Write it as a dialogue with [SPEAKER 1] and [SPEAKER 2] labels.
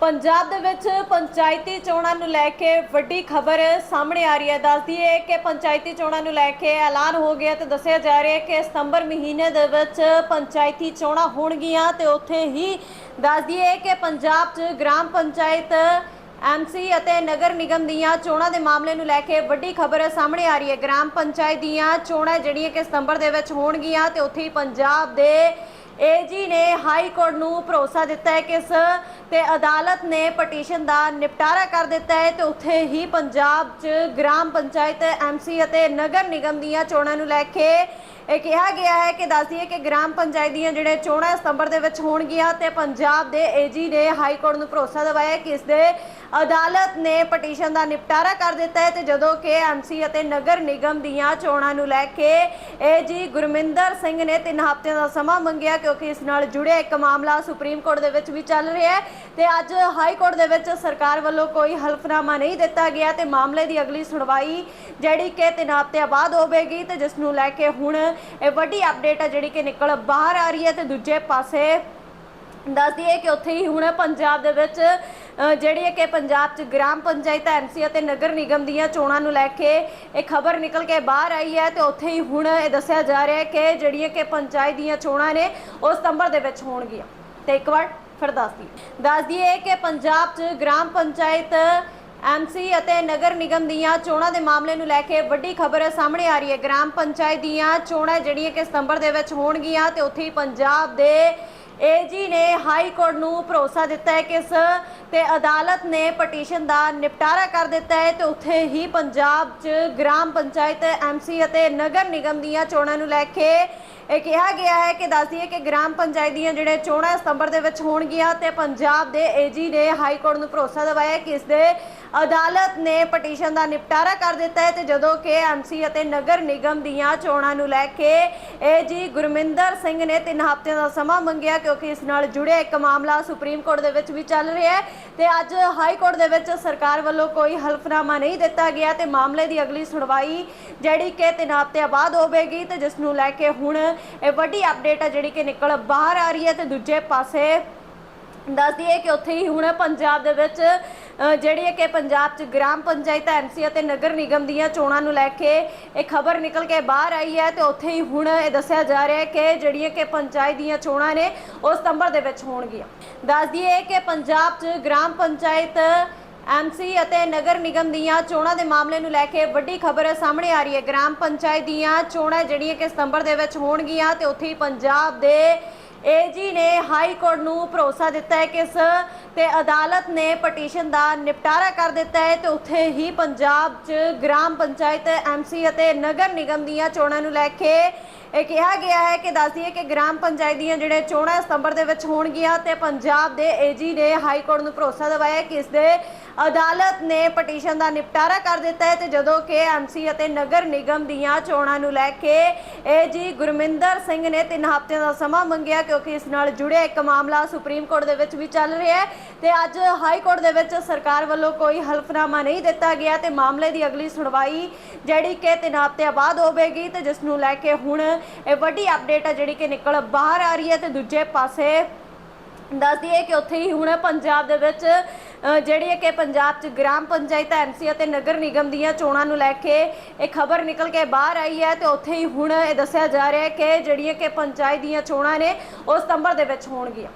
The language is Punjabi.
[SPEAKER 1] ਪੰਜਾਬ ਦੇ ਵਿੱਚ ਪੰਚਾਇਤੀ ਚੋਣਾਂ ਨੂੰ ਲੈ ਕੇ ਵੱਡੀ ਖਬਰ ਸਾਹਮਣੇ ਆ ਰਹੀ ਹੈ। ਦੱਸਦੀ ਹੈ ਕਿ ਪੰਚਾਇਤੀ ਚੋਣਾਂ ਨੂੰ ਲੈ ਕੇ ਐਲਾਨ ਹੋ ਗਿਆ ਤੇ ਦੱਸਿਆ ਜਾ ਰਿਹਾ ਹੈ ਕਿ ਸਤੰਬਰ ਮਹੀਨੇ ਦੇ ਵਿੱਚ ਪੰਚਾਇਤੀ ਚੋਣਾਂ ਹੋਣਗੀਆਂ ਤੇ ਉੱਥੇ ਹੀ ਦੱਸਦੀ ਹੈ ਕਿ ਪੰਜਾਬ 'ਚ ਗ੍ਰਾਮ ਪੰਚਾਇਤ ਐਮਸੀ ਅਤੇ ਨਗਰ ਨਿਗਮ ਦੀਆਂ ਚੋਣਾਂ ਦੇ ਮਾਮਲੇ ਨੂੰ ਲੈ ਕੇ ਵੱਡੀ ਖਬਰ ਸਾਹਮਣੇ ਆ ਰਹੀ ਹੈ। ਗ੍ਰਾਮ ਪੰਚਾਇਤ ਦੀਆਂ ਚੋਣਾਂ ਜਿਹੜੀਆਂ ਕਿ ਸਤੰਬਰ ਦੇ ਵਿੱਚ ਹੋਣਗੀਆਂ ਤੇ ਉੱਥੇ ਹੀ ਪੰਜਾਬ ਦੇ ਏਜੀ ਨੇ ਹਾਈ ਕੋਰਟ ਨੂੰ ਭਰੋਸਾ ਦਿੱਤਾ ਹੈ ਕਿ ਇਸ, ਤੇ ਅਦਾਲਤ ਨੇ ਪਟੀਸ਼ਨ ਦਾ ਨਿਪਟਾਰਾ ਕਰ ਦਿੱਤਾ ਹੈ ਤੇ ਉੱਥੇ ਹੀ ਪੰਜਾਬ 'ਚ ਗ੍ਰਾਮ ਪੰਚਾਇਤ ਐਮਸੀ ਅਤੇ ਨਗਰ ਨਿਗਮ ਦੀਆਂ ਚੋਣਾਂ ਨੂੰ ਲੈ ਕੇ ਇਹ ਕਿਹਾ ਗਿਆ ਹੈ ਕਿ ਦੱਸਦੀ ਹੈ ਕਿ ਗ੍ਰਾਮ ਪੰਚਾਇਤ ਦੀਆਂ ਜਿਹੜੇ ਚੋਣਾਂ ਸਤੰਬਰ ਦੇ ਵਿੱਚ ਹੋਣਗੀਆਂ ਤੇ ਪੰਜਾਬ ਦੇ ਏਜੀ ਨੇ ਹਾਈ ਕੋਰਟ ਨੂੰ ਭਰੋਸਾ ਦਿਵਾਇਆ ਕਿ ਇਸ ਦੇ ਅਦਾਲਤ ਨੇ ਪਟੀਸ਼ਨ ਦਾ ਨਿਪਟਾਰਾ ਕਰ ਦਿੱਤਾ ਹੈ ਤੇ ਜਦੋਂ ਕਿ ਐਮਸੀ ਅਤੇ ਨਗਰ ਨਿਗਮ ਦੀਆਂ ਚੋਣਾਂ ਨੂੰ ਲੈ ਕੇ ਏਜੀ ਗੁਰਮਿੰਦਰ ਸਿੰਘ ਨੇ 3 ਹਫ਼ਤਿਆਂ ਦਾ ਸਮਾਂ ਮੰਗਿਆ ਕਿਉਂਕਿ ਇਸ ਨਾਲ ਜੁੜਿਆ ਇੱਕ ਮਾਮਲਾ ਸੁਪਰੀਮ ਕੋਰਟ ਦੇ ਵਿੱਚ ਵੀ ਚੱਲ ਰਿਹਾ ਹੈ ਤੇ ਅੱਜ ਹਾਈ ਕੋਰਟ ਦੇ ਵਿੱਚ ਸਰਕਾਰ ਵੱਲੋਂ ਕੋਈ ਹਲਫਨਾਮਾ ਨਹੀਂ ਦਿੱਤਾ ਗਿਆ ਤੇ ਮਾਮਲੇ ਦੀ ਅਗਲੀ ਸੁਣਵਾਈ ਜਿਹੜੀ ਕਿ 3 ਹਫ਼ਤਿਆਂ ਬਾਅਦ ਹੋਵੇਗੀ ਤੇ ਜਿਸ ਨੂੰ ਲੈ ਕੇ ਹੁਣ ਇਹ ਵੱਡੀ ਅਪਡੇਟ ਹੈ ਜਿਹੜੀ ਕਿ ਨਿਕਲ ਬਾਹਰ ਆ ਰਹੀ ਹੈ ਤੇ ਦੂਜੇ ਪਾਸੇ ਦੱਸਦੀ ਹੈ ਕਿ ਉੱਥੇ ਹੀ ਹੁਣ ਪੰਜਾਬ ਦੇ ਵਿੱਚ ਜਿਹੜੀ ਹੈ ਕਿ ਪੰਜਾਬ 'ਚ ਗ੍ਰਾਮ ਪੰਚਾਇਤ ਐਮਸੀ ਅਤੇ ਨਗਰ ਨਿਗਮ ਦੀਆਂ ਚੋਣਾਂ ਨੂੰ ਲੈ ਕੇ ਇਹ ਖਬਰ ਨਿਕਲ ਕੇ ਬਾਹਰ ਆਈ ਹੈ ਤੇ ਉੱਥੇ ਹੀ ਹੁਣ ਇਹ ਦੱਸਿਆ ਜਾ ਰਿਹਾ ਹੈ ਕਿ ਜਿਹੜੀਆਂ ਕਿ ਪੰਚਾਇਤ ਦੀਆਂ ਚੋਣਾਂ ਨੇ ਉਹ ਸਤੰਬਰ ਦੇ ਵਿੱਚ ਹੋਣਗੀਆਂ। ਤੇ ਇੱਕ ਵਾਰ ਫਿਰ ਦੱਸਦੀ ਦੱਸਦੀ ਹੈ ਕਿ ਪੰਜਾਬ 'ਚ ਗ੍ਰਾਮ ਪੰਚਾਇਤ ਐਮਸੀ ਅਤੇ ਨਗਰ ਨਿਗਮ ਦੀਆਂ ਚੋਣਾਂ ਦੇ ਮਾਮਲੇ ਨੂੰ ਲੈ ਕੇ ਵੱਡੀ ਖਬਰ ਸਾਹਮਣੇ ਆ ਰਹੀ ਹੈ। ਗ੍ਰਾਮ ਪੰਚਾਇਤ ਦੀਆਂ ਚੋਣਾਂ ਜਿਹੜੀਆਂ ਕਿ ਸਤੰਬਰ ਦੇ ਵਿੱਚ ਹੋਣਗੀਆਂ ਤੇ ਉੱਥੇ ਹੀ ਪੰਜਾਬ ਦੇ ਏਜੀ ਨੇ ਹਾਈ ਕੋਰਟ ਨੂੰ ਭਰੋਸਾ ਦਿੱਤਾ ਹੈ ਕਿ ਇਸ ਤੇ ਅਦਾਲਤ ਨੇ ਪਟੀਸ਼ਨ ਦਾ ਨਿਪਟਾਰਾ ਕਰ ਦਿੱਤਾ ਹੈ ਤੇ ਉੱਥੇ ਹੀ ਪੰਜਾਬ 'ਚ ਗ੍ਰਾਮ ਪੰਚਾਇਤ ਐਮਸੀ ਅਤੇ ਨਗਰ ਨਿਗਮ ਦੀਆਂ ਚੋਣਾਂ ਨੂੰ ਲੈ ਕੇ ਇਹ ਕਿਹਾ ਗਿਆ ਹੈ ਕਿ ਦੱਸਦੀ ਹੈ ਕਿ ਗ੍ਰਾਮ ਪੰਚਾਇਤ ਦੀਆਂ ਜਿਹੜੇ ਚੋਣਾਂ ਸਤੰਬਰ ਦੇ ਵਿੱਚ ਹੋਣਗੀਆਂ ਤੇ ਪੰਜਾਬ ਦੇ ਏਜੀ ਨੇ ਹਾਈ ਕੋਰਟ ਨੂੰ ਭਰੋਸਾ ਦਿਵਾਇਆ ਕਿ ਇਸ ਦੇ ਅਦਾਲਤ ਨੇ ਪਟੀਸ਼ਨ ਦਾ ਨਿਪਟਾਰਾ ਕਰ ਦਿੱਤਾ ਹੈ ਤੇ ਜਦੋਂ ਕਿ ਐਮਸੀ ਅਤੇ ਨਗਰ ਨਿਗਮ ਦੀਆਂ ਚੋਣਾਂ ਨੂੰ ਲੈ ਕੇ ਏਜੀ ਗੁਰਮਿੰਦਰ ਸਿੰਘ ਨੇ 3 ਹਫ਼ਤਿਆਂ ਦਾ ਸਮਾਂ ਮੰਗਿਆ ਕਿਉਂਕਿ ਇਸ ਨਾਲ ਜੁੜਿਆ ਇੱਕ ਮਾਮਲਾ ਸੁਪਰੀਮ ਕੋਰਟ ਦੇ ਵਿੱਚ ਵੀ ਚੱਲ ਰਿਹਾ ਹੈ ਤੇ ਅੱਜ ਹਾਈ ਕੋਰਟ ਦੇ ਵਿੱਚ ਸਰਕਾਰ ਵੱਲੋਂ ਕੋਈ ਹਲਫਨਾਮਾ ਨਹੀਂ ਦਿੱਤਾ ਗਿਆ ਤੇ ਮਾਮਲੇ ਦੀ ਅਗਲੀ ਸੁਣਵਾਈ ਜਿਹੜੀ ਕਿ 3 ਹਫ਼ਤਿਆਂ ਬਾਅਦ ਹੋਵੇਗੀ ਤੇ ਜਿਸ ਨੂੰ ਲੈ ਕੇ ਹੁਣ ਇਹ ਵੱਡੀ ਅਪਡੇਟ ਹੈ ਜਿਹੜੀ ਕਿ ਨਿਕਲ ਬਾਹਰ ਆ ਰਹੀ ਹੈ ਤੇ ਦੂਜੇ ਪਾਸੇ ਦੱਸਦੀ ਹੈ ਕਿ ਉੱਥੇ ਹੀ ਹੁਣ ਪੰਜਾਬ ਦੇ ਵਿੱਚ ਜਿਹੜੀ ਹੈ ਕਿ ਪੰਜਾਬ 'ਚ ਗ੍ਰਾਮ ਪੰਚਾਇਤ ਐਮਸੀ ਅਤੇ ਨਗਰ ਨਿਗਮ ਦੀਆਂ ਚੋਣਾਂ ਨੂੰ ਲੈ ਕੇ ਇਹ ਖਬਰ ਨਿਕਲ ਕੇ ਬਾਹਰ ਆਈ ਹੈ ਤੇ ਉੱਥੇ ਹੀ ਹੁਣ ਇਹ ਦੱਸਿਆ ਜਾ ਰਿਹਾ ਹੈ ਕਿ ਜਿਹੜੀਆਂ ਕਿ ਪੰਚਾਇਤ ਦੀਆਂ ਚੋਣਾਂ ਨੇ ਉਹ ਸਤੰਬਰ ਦੇ ਵਿੱਚ ਹੋਣਗੀਆਂ। ਦੱਸਦੀ ਹੈ ਕਿ ਪੰਜਾਬ 'ਚ ਗ੍ਰਾਮ ਪੰਚਾਇਤ ਐਮਸੀ ਅਤੇ ਨਗਰ ਨਿਗਮ ਦੀਆਂ ਚੋਣਾਂ ਦੇ ਮਾਮਲੇ ਨੂੰ ਲੈ ਕੇ ਵੱਡੀ ਖਬਰ ਸਾਹਮਣੇ ਆ ਰਹੀ ਹੈ। ਗ੍ਰਾਮ ਪੰਚਾਇਤ ਦੀਆਂ ਚੋਣਾਂ ਜਿਹੜੀਆਂ ਕਿ ਸਤੰਬਰ ਦੇ ਵਿੱਚ ਹੋਣਗੀਆਂ ਤੇ ਉੱਥੇ ਹੀ ਪੰਜਾਬ ਦੇ ਏਜੀ ਨੇ ਹਾਈ ਕੋਰਟ ਨੂੰ ਭਰੋਸਾ ਦਿੱਤਾ ਹੈ ਕਿ ਇਸ, ਤੇ ਅਦਾਲਤ ਨੇ ਪਟੀਸ਼ਨ ਦਾ ਨਿਪਟਾਰਾ ਕਰ ਦਿੱਤਾ ਹੈ ਤੇ ਉੱਥੇ ਹੀ ਪੰਜਾਬ 'ਚ ਗ੍ਰਾਮ ਪੰਚਾਇਤ ਐਮਸੀ ਅਤੇ ਨਗਰ ਨਿਗਮ ਦੀਆਂ ਚੋਣਾਂ ਨੂੰ ਲੈ ਕੇ ਇਹ ਕਿਹਾ ਗਿਆ ਹੈ ਕਿ ਦੱਸਦੀ ਹੈ ਕਿ ਗ੍ਰਾਮ ਪੰਚਾਇਤ ਦੀਆਂ ਜਿਹੜੇ ਚੋਣਾਂ ਸਤੰਬਰ ਦੇ ਵਿੱਚ ਹੋਣਗੀਆਂ ਤੇ ਪੰਜਾਬ ਦੇ ਏਜੀ ਨੇ ਹਾਈ ਕੋਰਟ ਨੂੰ ਭਰੋਸਾ ਦਿਵਾਇਆ ਕਿ ਇਸ ਦੇ ਅਦਾਲਤ ਨੇ ਪਟੀਸ਼ਨ ਦਾ ਨਿਪਟਾਰਾ ਕਰ ਦਿੱਤਾ ਹੈ ਤੇ ਜਦੋਂ ਕਿ ਐਮਸੀ ਅਤੇ ਨਗਰ ਨਿਗਮ ਦੀਆਂ ਚੋਣਾਂ ਨੂੰ ਲੈ ਕੇ ਏਜੀ ਗੁਰਮਿੰਦਰ ਸਿੰਘ ਨੇ 3 ਹਫ਼ਤਿਆਂ ਦਾ ਸਮਾਂ ਮੰਗਿਆ ਕਿਉਂਕਿ ਇਸ ਨਾਲ ਜੁੜਿਆ ਇੱਕ ਮਾਮਲਾ ਸੁਪਰੀਮ ਕੋਰਟ ਦੇ ਵਿੱਚ ਵੀ ਚੱਲ ਰਿਹਾ ਹੈ ਤੇ ਅੱਜ ਹਾਈ ਕੋਰਟ ਦੇ ਵਿੱਚ ਸਰਕਾਰ ਵੱਲੋਂ ਕੋਈ ਹਲਫਨਾਮਾ ਨਹੀਂ ਦਿੱਤਾ ਗਿਆ ਤੇ ਮਾਮਲੇ ਦੀ ਅਗਲੀ ਸੁਣਵਾਈ ਜਿਹੜੀ ਕਿ 3 ਹਫ਼ਤਿਆਂ ਬਾਅਦ ਹੋਵੇਗੀ ਤੇ ਜਿਸ ਨੂੰ ਲੈ ਕੇ ਹੁਣ ਇਹ ਵੱਡੀ ਅਪਡੇਟ ਹੈ ਜਿਹੜੀ ਕਿ ਨਿਕਲ ਬਾਹਰ ਆ ਰਹੀ ਹੈ ਤੇ ਦੂਜੇ ਪਾਸੇ ਦੱਸਦੀ ਹੈ ਕਿ ਉੱਥੇ ਹੀ ਹੁਣ ਪੰਜਾਬ ਦੇ ਵਿੱਚ ਜਿਹੜੀ ਹੈ ਕਿ ਪੰਜਾਬ 'ਚ ਗ੍ਰਾਮ ਪੰਚਾਇਤ ਐਮਸੀ ਅਤੇ ਨਗਰ ਨਿਗਮ ਦੀਆਂ ਚੋਣਾਂ ਨੂੰ ਲੈ ਕੇ ਇਹ ਖਬਰ ਨਿਕਲ ਕੇ ਬਾਹਰ ਆਈ ਹੈ ਤੇ ਉੱਥੇ ਹੀ ਹੁਣ ਇਹ ਦੱਸਿਆ ਜਾ ਰਿਹਾ ਹੈ ਕਿ ਜਿਹੜੀਆਂ ਕਿ ਪੰਚਾਇਤ ਦੀਆਂ ਚੋਣਾਂ ਨੇ, ਉਹ ਸਤੰਬਰ ਦੇ ਵਿੱਚ ਹੋਣਗੀਆਂ।